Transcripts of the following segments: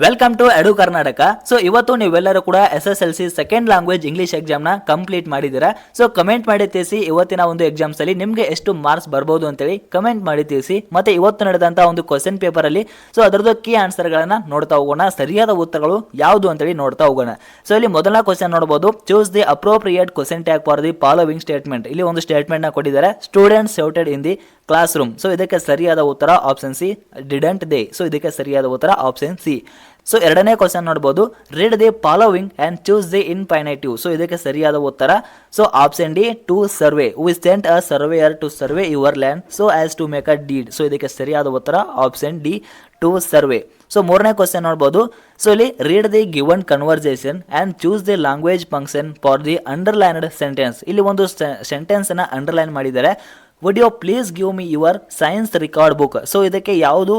Welcome to Edu Karnataka so ಇವತ್ತು ನೀವೆಲ್ಲರೂ ಕೂಡ S S L C second language English ಎಕ್ಸಾಮ್ನ complete ಮಾಡಿದ್ದೀರಾ? So comment ಮಾಡಿ ತಿಳಿಸಿ ಇವತ್ತಿನ ಒಂದು ಎಕ್ಸಾಮ್ಸ್ ಅಲ್ಲಿ ನಿಮಗೆ ಎಷ್ಟು ಮಾರ್ಕ್ಸ್ ಬರ್ಬೋದು ಅಂತೇಳಿ ಕಮೆಂಟ್ ಮಾಡಿ ತಿಳಿಸಿ. ಮತ್ತೆ ಇವತ್ತು ನಡೆದಂಥ ಒಂದು ಕ್ವಶನ್ ಪೇಪರ್ ಅಲ್ಲಿ ಸೊ ಅದರದ್ದು ಕೀ ಆನ್ಸರ್ಗಳನ್ನ ನೋಡ್ತಾ ಹೋಗೋಣ. ಸರಿಯಾದ ಉತ್ತರಗಳು ಯಾವುದು ಅಂತೇಳಿ ನೋಡ್ತಾ ಹೋಗೋಣ. ಸೊ ಇಲ್ಲಿ ಮೊದಲ ಕ್ವಶನ್ ನೋಡಬಹುದು choose the appropriate question tag for the following statement ಇಲ್ಲಿ ಒಂದು ಸ್ಟೇಟ್ಮೆಂಟ್ನ ಕೊಟ್ಟಿದ್ದಾರೆ. Student shouted in the classroom so ಇದಕ್ಕೆ ಸರಿಯಾದ ಉತ್ತರ option C didn't they so ಇದಕ್ಕೆ ಸರಿಯಾದ ಉತ್ತರ ಆಪ್ಷನ್ ಸಿ ಸೊ ಎರಡನೇ ಕ್ವಶನ್ ನೋಡಬಹುದು read the following and choose the infinitive so ಇದಕ್ಕೆ ಸರಿಯಾದ ಉತ್ತರ. So option D to survey we sent a surveyor to survey your land so as to make a deed so ಇದಕ್ಕೆ ಸರಿಯಾದ ಉತ್ತರ option D to survey so ಮೂರನೇ question ನೋಡ್ಬೋದು. So ಇಲ್ಲಿ read the given conversation and choose the language function for the underlined sentence ಇಲ್ಲಿ ಒಂದು ಸೆಂಟೆನ್ಸನ್ನು underline ಮಾಡಿದ್ದಾರೆ. Would you please give me your science record book so ಇದಕ್ಕೆ ಯಾವುದು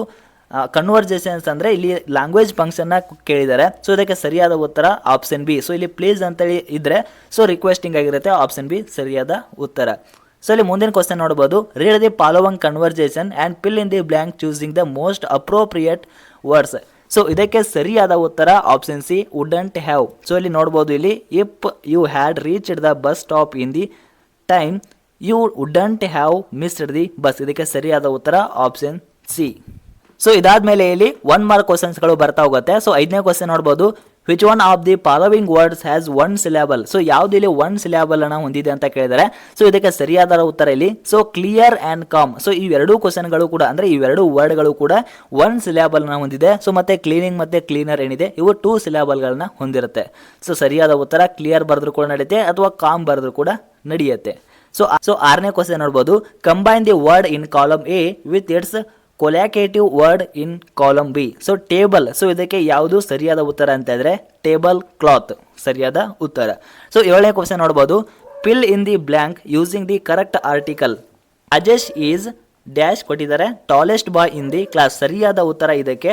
ಕನ್ವರ್ಜೇಷನ್ಸ್ ಅಂದರೆ ಇಲ್ಲಿ ಲ್ಯಾಂಗ್ವೇಜ್ ಫಂಕ್ಷನ್ನ ಕೇಳಿದ್ದಾರೆ. ಸೊ ಇದಕ್ಕೆ ಸರಿಯಾದ ಉತ್ತರ ಆಪ್ಷನ್ ಬಿ ಸೊ ಇಲ್ಲಿ ಪ್ಲೀಸ್ ಅಂತೇಳಿ ಇದ್ದರೆ ಸೊ ರಿಕ್ವೆಸ್ಟಿಂಗ್ ಆಗಿರುತ್ತೆ ಆಪ್ಷನ್ ಬಿ ಸರಿಯಾದ ಉತ್ತರ. ಸೊ ಇಲ್ಲಿ ಮುಂದಿನ ಕ್ವಶನ್ ನೋಡ್ಬೋದು. Read the following conversation and fill in the blank choosing the most appropriate words so ಇದಕ್ಕೆ ಸರಿಯಾದ ಉತ್ತರ option C wouldn't have so ಇಲ್ಲಿ ನೋಡ್ಬೋದು, ಇಲ್ಲಿ if you had reached the bus stop in the time you wouldn't have missed the bus ಇದಕ್ಕೆ ಸರಿಯಾದ ಉತ್ತರ option C so ಇದಾದ್ಮೇಲೆ ಇಲ್ಲಿ ಒನ್ ಮಾರ್ಕ್ ಕ್ವಶನ್ಸ್ಗಳು ಬರ್ತಾ ಹೋಗುತ್ತೆ. ಸೊ ಐದನೇ ಕ್ವಶನ್ ನೋಡ್ಬೋದು. Which one of the following words has one syllable so ಯಾವ್ದು ಇಲ್ಲಿ ಒನ್ ಸಿಲೆಬಲ್ ಅನ್ನ ಹೊಂದಿದೆ ಅಂತ ಕೇಳಿದರೆ ಸೊ ಇದಕ್ಕೆ ಸರಿಯಾದ ಉತ್ತರ ಇಲ್ಲಿ. So clear and calm so ಇವೆರಡೂ ಕ್ವಶನ್ಗಳು ಕೂಡ, ಅಂದ್ರೆ ಇವೆರಡು ವರ್ಡ್ಗಳು ಕೂಡ ಒನ್ ಸಿಲೆಬಲ್ನ ಹೊಂದಿದೆ. ಸೊ ಮತ್ತೆ ಕ್ಲೀನಿಂಗ್ ಮತ್ತೆ ಕ್ಲೀನರ್ ಏನಿದೆ, ಇವು ಟೂ ಸಿಲೆಬಲ್ಗಳನ್ನ ಹೊಂದಿರುತ್ತೆ. ಸೊ ಸರಿಯಾದ ಉತ್ತರ ಕ್ಲಿಯರ್ ಬರೆದ್ರು ಕೂಡ ನಡೆಯುತ್ತೆ ಅಥವಾ ಕಾಮ್ ಬರೆದ್ರು ಕೂಡ ನಡೆಯುತ್ತೆ. ಸೊ ಸೊ ಆರನೇ ಕ್ವಶನ್ ನೋಡ್ಬೋದು. Combine the word in column A with its collocative word in column B so table so ಇದಕ್ಕೆ ಯಾವುದು ಸರಿಯಾದ ಉತ್ತರ ಅಂತ ಇದ್ರೆ ಟೇಬಲ್ ಕ್ಲಾತ್ ಸರಿಯಾದ ಉತ್ತರ. ಸೊ ಏಳನೇ ಕ್ವಶನ್ ನೋಡ್ಬೋದು. Fill in the blank using the correct article Ajesh is dash ಕೊಟ್ಟಿದ್ದಾರೆ. Tallest boy in the class ಸರಿಯಾದ ಉತ್ತರ ಇದಕ್ಕೆ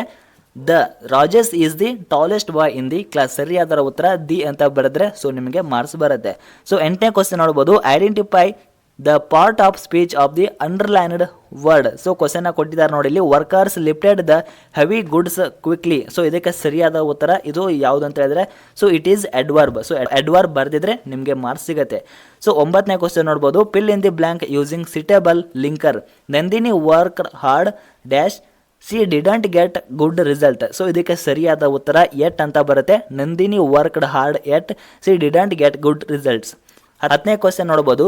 the Rajesh is the tallest boy in the class. ಸರಿಯಾದ ಉತ್ತರ ದಿ ಅಂತ ಬರೆದ್ರೆ ಸೊ ನಿಮಗೆ ಮಾರ್ಕ್ಸ್ ಬರುತ್ತೆ. ಸೊ ಎಂಟನೇ ಕ್ವಶನ್ ನೋಡ್ಬೋದು. Identify the part of speech of the underlined word so question ಕೊಟ್ಟಿದ್ದಾರೆ ನೋಡಿ ಇಲ್ಲಿ. Workers lifted the heavy goods quickly so ಇದಕ್ಕೆ ಸರಿಯಾದ ಉತ್ತರ ಇದು ಯಾವುದು ಅಂತ ಹೇಳಿದ್ರೆ, so it is adverb so adverb ಬರೆದಿದ್ರೆ ನಿಮಗೆ ಮಾರ್ಕ್ಸ್ ಸಿಗುತ್ತೆ. ಸೊ ಒಂಬತ್ತನೇ ಕ್ವಶನ್ ನೋಡ್ಬೋದು. Fill in the blank using suitable linker Nandini work hard dash she didn't get good result so ಇದಕ್ಕೆ ಸರಿಯಾದ ಉತ್ತರ ಎಟ್ ಅಂತ ಬರುತ್ತೆ. Nandini worked hard yet she didn't get good results ಹತ್ತನೇ ಕ್ವಶನ್ ನೋಡ್ಬೋದು.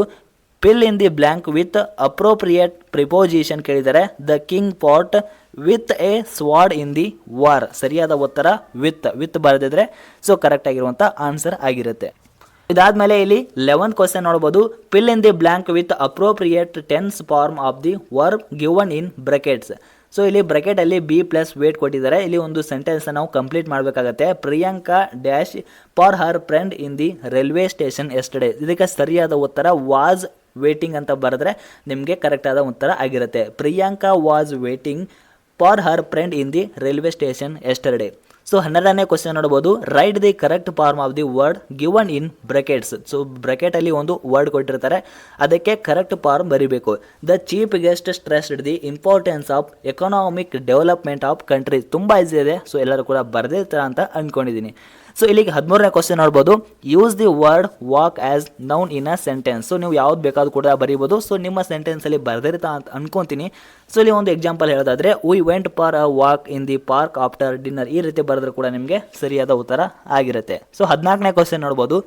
Fill in the blank with appropriate preposition ಕೇಳಿದರೆ the king fought with a sword in the war ಸರಿಯಾದ ಉತ್ತರ ವಿತ್ ವಿತ್ ಬರೆದಿದ್ರೆ ಸೊ ಕರೆಕ್ಟ್ ಆಗಿರುವಂಥ answer ಆಗಿರುತ್ತೆ. ಇದಾದ್ಮೇಲೆ ಇಲ್ಲಿ ಲೆವೆನ್ ಕ್ವಶನ್ ನೋಡಬಹುದು fill in the blank with appropriate tense form of the verb given in brackets so ಇಲ್ಲಿ bracket ಅಲ್ಲಿ ಬಿ ಪ್ಲಸ್ ವೇಟ್ ಕೊಟ್ಟಿದ್ದಾರೆ. ಇಲ್ಲಿ ಒಂದು ಸೆಂಟೆನ್ಸ್ ನಾವು ಕಂಪ್ಲೀಟ್ ಮಾಡಬೇಕಾಗತ್ತೆ. Priyanka dash for her friend in the railway station yesterday ಇದಕ್ಕೆ ಸರಿಯಾದ ಉತ್ತರ ವಾಸ್ ವೇಟಿಂಗ್ ಅಂತ ಬರೆದ್ರೆ ನಿಮಗೆ ಕರೆಕ್ಟ್ ಆದ ಉತ್ತರ ಆಗಿರುತ್ತೆ. Priyanka was waiting for her friend in the railway station yesterday so ಹನ್ನೆರಡನೇ ಕ್ವಶನ್ ನೋಡ್ಬೋದು. Write the correct form of the word given in brackets so ಬ್ರಕೆಟಲ್ಲಿ ಒಂದು ವರ್ಡ್ ಕೊಟ್ಟಿರ್ತಾರೆ. ಅದಕ್ಕೆ ಕರೆಕ್ಟ್ ಫಾರ್ಮ್ ಬರಿಬೇಕು. The chief guest stressed the importance of economic development of countries ತುಂಬ easy ಇದೆ. So ಎಲ್ಲರೂ ಕೂಡ ಬರೆದಿರ್ತಾರ ಅಂತ ಅಂದ್ಕೊಂಡಿದ್ದೀನಿ ಸೊ ಇಲ್ಲಿಗೆ ಹದಿಮೂರನೇ ಕ್ವಶನ್ ನೋಡ್ಬೋದು. Use the word walk as noun in a sentence so ನೀವು ಯಾವ್ದು ಬೇಕಾದ್ರೂ ಕೂಡ ಬರೀಬೋದು. ಸೊ ನಿಮ್ಮ ಸೆಂಟೆನ್ಸಲ್ಲಿ ಬರೆದಿರ್ತಾ ಅಂತ ಅನ್ಕೊಂತೀನಿ. ಸೊ ಇಲ್ಲಿ ಒಂದು ಎಕ್ಸಾಂಪಲ್ ಹೇಳೋದಾದ್ರೆ we went for a walk in the park after dinner ಈ ರೀತಿ ಬರೆದ್ರೆ ಕೂಡ ನಿಮಗೆ ಸರಿಯಾದ ಉತ್ತರ ಆಗಿರುತ್ತೆ. ಸೊ ಹದಿನಾಲ್ಕನೇ ಕ್ವಶನ್ ನೋಡ್ಬೋದು.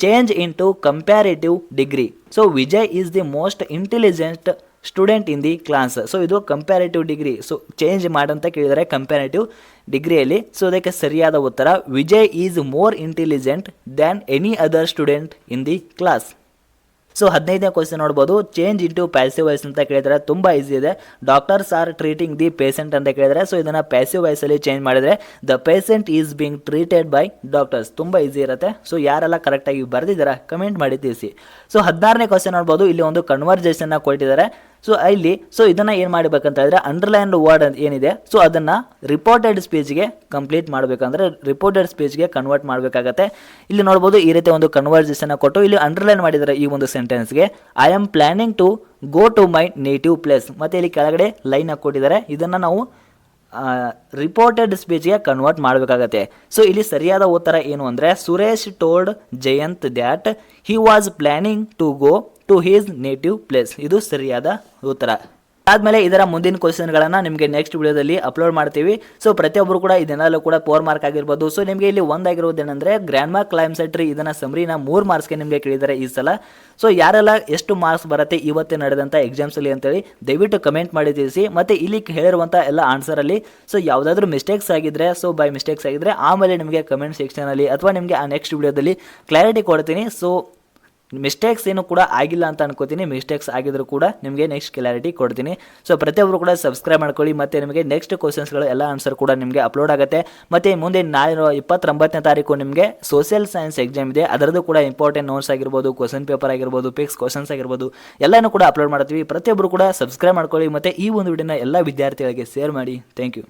Change into comparative degree so Vijay is the most intelligent student in the class so ಇದು ಕಂಪ್ಯಾರಿಟಿವ್ ಡಿಗ್ರಿ ಸೊ ಚೇಂಜ್ ಮಾಡಂತ ಕೇಳಿದರೆ ಕಂಪ್ಯಾರಿಟಿವ್ ಡಿಗ್ರಿಯಲ್ಲಿ ಸೊ ಅದಕ್ಕೆ ಸರಿಯಾದ ಉತ್ತರ, Vijay is more intelligent than any other student in the class so ಹದಿನೈದನೇ question ನೋಡ್ಬೋದು. Change into passive voice ಅಂತ ಕೇಳಿದರೆ ತುಂಬ ಈಸಿ ಇದೆ. Doctors are treating the patient ಅಂತ ಕೇಳಿದರೆ ಸೊ ಇದನ್ನು ಪ್ಯಾಸಿವ್ ವಾಯ್ಸಲ್ಲಿ ಚೇಂಜ್ ಮಾಡಿದರೆ the patient is being treated by doctors ತುಂಬ ಈಸಿ ಇರುತ್ತೆ. ಸೊ ಯಾರೆಲ್ಲ ಕರೆಕ್ಟಾಗಿ ಬರೆದಿದ್ದೀರಾ ಕಮೆಂಟ್ ಮಾಡಿ ತಿಳಿಸಿ. ಸೊ ಹದಿನಾರನೇ ಕ್ವಶನ್ ನೋಡ್ಬೋದು. ಇಲ್ಲಿ ಒಂದು ಕನ್ವರ್ಜೇಷನ್ನ ಕೊಟ್ಟಿದ್ದಾರೆ. ಸೊ ಇಲ್ಲಿ ಸೊ ಇದನ್ನು ಏನು ಮಾಡಬೇಕಂತ ಹೇಳಿದ್ರೆ ಅಂಡರ್ಲೈನ್ಡ್ ವರ್ಡ್ ಏನಿದೆ ಸೊ ಅದನ್ನು ರಿಪೋರ್ಟೆಡ್ ಸ್ಪೀಚ್ಗೆ ಕಂಪ್ಲೀಟ್ ಮಾಡಬೇಕಂದ್ರೆ ರಿಪೋರ್ಟೆಡ್ ಸ್ಪೀಚ್ಗೆ ಕನ್ವರ್ಟ್ ಮಾಡಬೇಕಾಗತ್ತೆ. ಇಲ್ಲಿ ನೋಡ್ಬೋದು, ಈ ರೀತಿ ಒಂದು ಕನ್ವರ್ಸೇಷನ್ ಕೊಟ್ಟು, ಇಲ್ಲಿ ಅಂಡರ್ಲೈನ್ ಮಾಡಿದ್ದಾರೆ ಈ ಒಂದು ಸೆಂಟೆನ್ಸ್ಗೆ I am planning to go to my native place ಮತ್ತು ಇಲ್ಲಿ ಕೆಳಗಡೆ ಲೈನ್ ಕೊಟ್ಟಿದ್ದಾರೆ ಇದನ್ನು ನಾವು ರಿಪೋರ್ಟೆಡ್ ಸ್ಪೀಚ್ಗೆ ಕನ್ವರ್ಟ್ ಮಾಡಬೇಕಾಗತ್ತೆ. ಸೊ ಇಲ್ಲಿ ಸರಿಯಾದ ಉತ್ತರ ಏನು ಅಂದರೆ Suresh told Jayant that he was planning to go to his native place ಇದು ಸರಿಯಾದ ಉತ್ತರ. ಆದಮೇಲೆ ಇದರ ಮುಂದಿನ ಕ್ವಶನ್ಗಳನ್ನು ನಿಮಗೆ ನೆಕ್ಸ್ಟ್ ವಿಡಿಯೋದಲ್ಲಿ ಅಪ್ಲೋಡ್ ಮಾಡ್ತೀವಿ. ಸೊ ಪ್ರತಿಯೊಬ್ಬರು ಕೂಡ ಇದನ್ನೆಲ್ಲ ಕೂಡ ಪೋರ್ ಮಾರ್ಕ್ ಆಗಿರ್ಬೋದು. ಸೊ ನಿಮಗೆ ಇಲ್ಲಿ ಒಂದಾಗಿರೋದು ಏನಂದರೆ ಗ್ರ್ಯಾಂಡ್ ಮಾರ್ಕ್ ಕ್ಲೈಮ್ ಸೆಟ್ರಿ ಇದನ್ನು ಸಮರಿನ ಮೂರು ಮಾರ್ಕ್ಸ್ಗೆ ನಿಮಗೆ ಕೇಳಿದ್ದಾರೆ ಈ ಸಲ. ಸೊ ಯಾರೆಲ್ಲ ಎಷ್ಟು ಮಾರ್ಕ್ಸ್ ಬರುತ್ತೆ ಇವತ್ತೇ ನಡೆದಂಥ ಎಕ್ಸಾಮ್ಸಲ್ಲಿ ಅಂತೇಳಿ ದಯವಿಟ್ಟು ಕಮೆಂಟ್ ಮಾಡಿ ತಿಳಿಸಿ. ಮತ್ತು ಇಲ್ಲಿ ಹೇಳಿರುವಂಥ ಎಲ್ಲ ಆನ್ಸರಲ್ಲಿ ಸೊ ಯಾವುದಾದ್ರೂ ಮಿಸ್ಟೇಕ್ಸ್ ಆಗಿದ್ರೆ ಸೊ ಬೈ ಮಿಸ್ಟೇಕ್ಸ್ ಆಗಿದ್ರೆ ಆಮೇಲೆ ನಿಮಗೆ ಕಮೆಂಟ್ ಸೆಕ್ಷನಲ್ಲಿ ಅಥವಾ ನಿಮಗೆ ಆ ನೆಕ್ಸ್ಟ್ ವಿಡಿಯೋದಲ್ಲಿ ಕ್ಲಾರಿಟಿ ಕೊಡ್ತೀನಿ. ಸೊ ಮಿಸ್ಟೇಕ್ಸ್ ಏನು ಕೂಡ ಆಗಿಲ್ಲ ಅಂತ ಅನ್ಕೋತೀನಿ. ಮಿಸ್ಟೇಕ್ಸ್ ಆಗಿದ್ರು ಕೂಡ ನಿಮಗೆ ನೆಕ್ಸ್ಟ್ ಕ್ಲಾರಿಟಿ ಕೊಡ್ತೀನಿ. ಸೊ ಪ್ರತಿಯೊಬ್ಬರು ಕೂಡ ಸಬ್ಸ್ಕ್ರೈಬ್ ಮಾಡ್ಕೊಳ್ಳಿ. ಮತ್ತು ನಿಮಗೆ ನೆಕ್ಸ್ಟ್ ಕ್ವಶನ್ಸ್ಗಳು ಎಲ್ಲ ಆನ್ಸರ್ ಕೂಡ ನಿಮಗೆ ಅಪ್ಲೋಡ್ ಆಗುತ್ತೆ. ಮತ್ತು ಮುಂದೆ ನಾಳೆ ಇಪ್ಪತ್ತೊಂಬತ್ತನೇ ತಾರೀಕು ನಿಮಗೆ ಸೋಷಿಯಲ್ ಸೈನ್ಸ್ ಎಕ್ಸಾಮ್ ಇದೆ. ಅದರದ್ದು ಕೂಡ ಇಂಪಾರ್ಟೆಂಟ್ ನೋಟ್ಸ್ ಆಗಿರ್ಬೋದು ಕ್ವಶನ್ ಪೇಪರ್ ಆಗಿರ್ಬೋದು ಪಿಕ್ಸ್ ಕ್ವಶನ್ಸ್ ಆಗಿರ್ಬೋದು, ಎಲ್ಲನೂ ಕೂಡ ಅಪ್ಲೋಡ್ ಮಾಡ್ತೀವಿ. ಪ್ರತಿಯೊಬ್ಬರು ಕೂಡ ಸಬ್ಸ್ಕ್ರೈಬ್ ಮಾಡ್ಕೊಳ್ಳಿ. ಮತ್ತು ಈ ಒಂದು ವಿಡಿಯೋನ ಎಲ್ಲ ವಿದ್ಯಾರ್ಥಿಗಳಿಗೆ ಶೇರ್ ಮಾಡಿ. Thank you